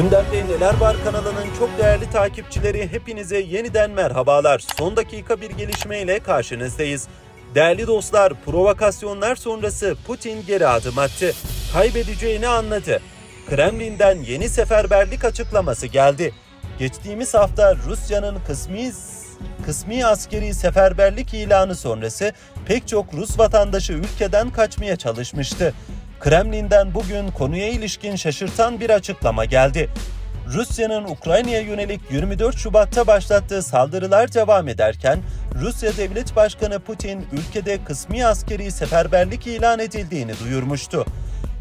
Gündemde Neler Var kanalının çok değerli takipçileri hepinize yeniden merhabalar. Son dakika bir gelişmeyle karşınızdayız. Değerli dostlar, provokasyonlar sonrası Putin geri adım attı. Kaybedeceğini anladı. Kremlin'den yeni seferberlik açıklaması geldi. Geçtiğimiz hafta Rusya'nın kısmi kısmi askeri seferberlik ilanı sonrası pek çok Rus vatandaşı ülkeden kaçmaya çalışmıştı. Kremlin'den bugün konuya ilişkin şaşırtan bir açıklama geldi. Rusya'nın Ukrayna'ya yönelik 24 Şubat'ta başlattığı saldırılar devam ederken Rusya Devlet Başkanı Putin ülkede kısmi askeri seferberlik ilan edildiğini duyurmuştu.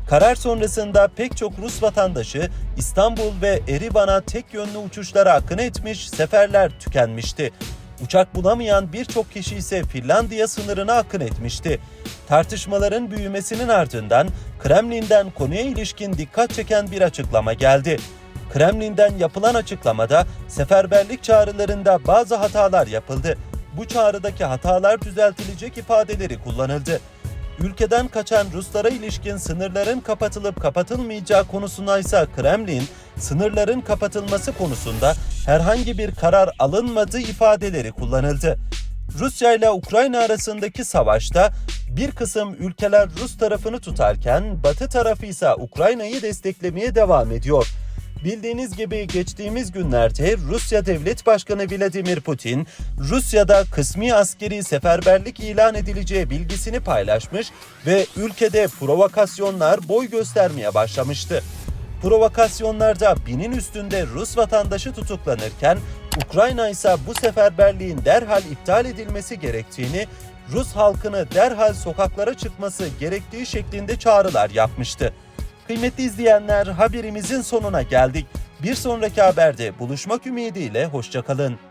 Karar sonrasında pek çok Rus vatandaşı İstanbul ve Erivan'a tek yönlü uçuşlara akın etmiş, seferler tükenmişti. Uçak bulamayan birçok kişi ise Finlandiya sınırına akın etmişti. Tartışmaların büyümesinin ardından Kremlin'den konuya ilişkin dikkat çeken bir açıklama geldi. Kremlin'den yapılan açıklamada seferberlik çağrılarında bazı hatalar yapıldı. Bu çağrıdaki hatalar düzeltilecek ifadeleri kullanıldı. Ülkeden kaçan Ruslara ilişkin sınırların kapatılıp kapatılmayacağı konusunda ise Kremlin, sınırların kapatılması konusunda herhangi bir karar alınmadığı ifadeleri kullanıldı. Rusya ile Ukrayna arasındaki savaşta bir kısım ülkeler Rus tarafını tutarken Batı tarafı ise Ukrayna'yı desteklemeye devam ediyor. Bildiğiniz gibi geçtiğimiz günlerde Rusya Devlet Başkanı Vladimir Putin, Rusya'da kısmi askeri seferberlik ilan edileceği bilgisini paylaşmış ve ülkede provokasyonlar boy göstermeye başlamıştı. Provokasyonlarda binin üstünde Rus vatandaşı tutuklanırken Ukrayna ise bu seferberliğin derhal iptal edilmesi gerektiğini, Rus halkını derhal sokaklara çıkması gerektiği şeklinde çağrılar yapmıştı. Kıymetli izleyenler haberimizin sonuna geldik. Bir sonraki haberde buluşmak ümidiyle hoşçakalın.